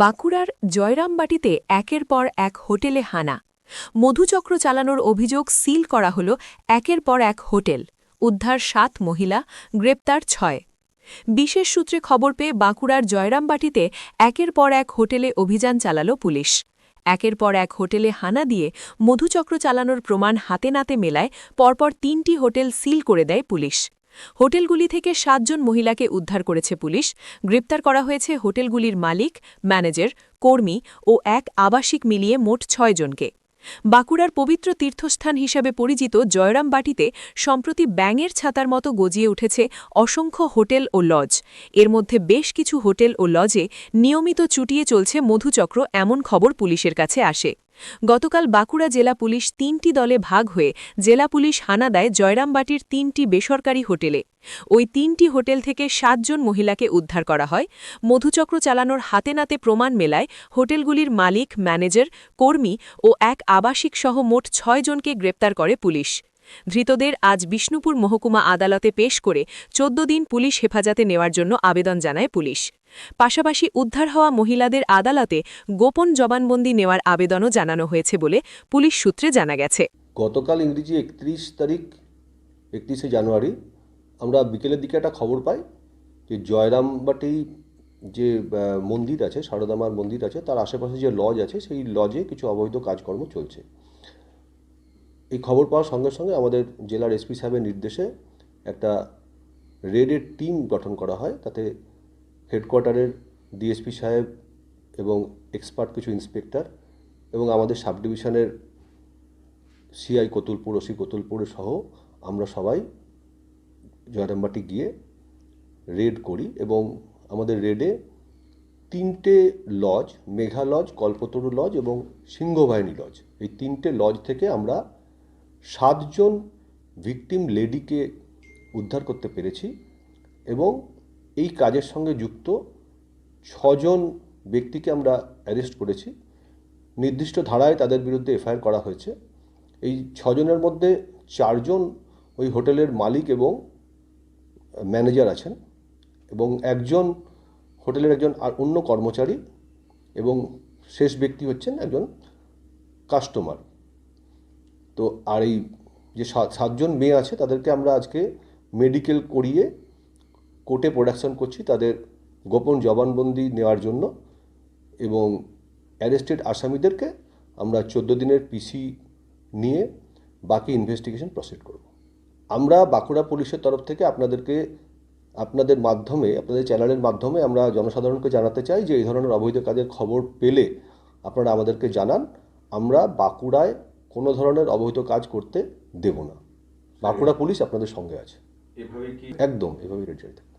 বাঁকুড়ার জয়রামবাটিতে একের পর এক হোটেলে হানা। মধুচক্র চালানোর অভিযোগ সিল করা হল একের পর এক হোটেল। উদ্ধার সাত মহিলা, গ্রেপ্তার ছয়। বিশেষ সূত্রে খবর পেয়ে বাঁকুড়ার জয়রামবাটিতে একের পর এক হোটেলে অভিযান চালাল পুলিশ। একের পর এক হোটেলে হানা দিয়ে মধুচক্র চালানোর প্রমাণ হাতে নাতে মেলায় পরপর তিনটি হোটেল সিল করে দেয় পুলিশ। হোটেলগুলি থেকে সাতজন মহিলাকে উদ্ধার করেছে পুলিশ। গ্রেপ্তার করা হয়েছে হোটেলগুলির মালিক, ম্যানেজার, কর্মী ও এক আবাসিক মিলিয়ে মোট ছয়জনকে বাঁকুড়ার পবিত্র তীর্থস্থান হিসাবে পরিচিত জয়রামবাটিতে সম্প্রতি ব্যাঙের ছাতার মতো গজিয়ে উঠেছে অসংখ্য হোটেল ও লজ। এর মধ্যে বেশ কিছু হোটেল ও লজে নিয়মিত চুটিয়ে চলছে মধুচক্র, এমন খবর পুলিশের কাছে আসে। গতকাল বাঁকুড়া জেলা পুলিশ তিনটি দলে ভাগ হয়ে জেলা পুলিশ হানা দেয় জয়রামবাটির তিনটি বেসরকারি হোটেলে। ওই তিনটি হোটেল থেকে সাতজন মহিলাকে উদ্ধার করা হয়। মধুচক্র চালানোর হাতে নাতে প্রমাণ মেলায় হোটেলগুলির মালিক, ম্যানেজার, কর্মী ও এক আবাসিক সহ মোট ছয়জনকে গ্রেপ্তার করে পুলিশ। ধৃতদের আজ বিষ্ণুপুর মহকুমা আদালতে পেশ করে চোদ্দ দিন পুলিশ হেফাজতে নেওয়ার জন্য আবেদন জানায় পুলিশ। পাশাপাশি উদ্ধার হওয়া মহিলাদের আদালতে গোপন জবানবন্দি নেওয়ার আবেদনও জানানো হয়েছে বলে পুলিশ সূত্রে জানা গেছে। গতকাল ইংরেজি একত্রিশ তারিখ, একত্রিশে জানুয়ারি আমরা বিকেলের দিকে একটা খবর পাই যে জয়রামবাটি যে মন্দির আছে, সারদামার মন্দির আছে, তার আশেপাশে যে লজ আছে, সেই লজে কিছু অবৈধ কাজকর্ম চলছে। এই খবর পাওয়ার সঙ্গে সঙ্গে আমাদের জেলার এসপি সাহেবের নির্দেশে একটা রেডের টিম গঠন করা হয়। তাতে হেডকোয়ার্টারের ডিএসপি সাহেব এবং এক্সপার্ট কিছু ইন্সপেক্টর এবং আমাদের সাব ডিভিশনের সিআই কতুলপুর ওসি কতুলপুর সহ আমরা সবাই জয়রামবাটি গিয়ে রেড করি এবং আমাদের রেডে তিনটে lodge, Megha lodge, Kalpataru lodge এবং সিংহবাহিনী লজ। এই তিনটে লজ থেকে আমরা সাতজন ভিকটিম লেডিকে উদ্ধার করতে পেরেছি এবং এই কাজের সঙ্গে যুক্ত ছজন ব্যক্তিকে আমরা অ্যারেস্ট করেছি। নির্দিষ্ট ধারায় তাদের বিরুদ্ধে এফআইআর করা হয়েছে। এই ছজনের মধ্যে চারজন ওই হোটেলের মালিক এবং ম্যানেজার আছেন এবং একজন হোটেলের একজন আর অন্য কর্মচারী এবং শেষ ব্যক্তি হচ্ছেন একজন কাস্টমার। তো আর এই যে সাত- সাতজন মেয়ে আছে, তাদেরকে আমরা আজকে মেডিকেল করিয়ে কোর্টে প্রোডাকশন করছি তাদের গোপন জবানবন্দি নেওয়ার জন্য এবং অ্যারেস্টেড আসামিদেরকে আমরা চোদ্দ দিনের পিসি নিয়ে বাকি ইনভেস্টিগেশন প্রসিড করব। আমরা বাঁকুড়া পুলিশের তরফ থেকে আপনাদেরকে, আপনাদের মাধ্যমে, আপনাদের চ্যানেলের মাধ্যমে আমরা জনসাধারণকে জানাতে চাই যে এই ধরনের অবৈধ কাজের খবর পেলে আপনারা আমাদেরকে জানান। আমরা বাঁকুড়ায় কোনো ধরনের অবৈধ কাজ করতে দেব না। বাঁকুড়া পুলিশ আপনাদের সঙ্গে আছে। একদম এভাবেই রেড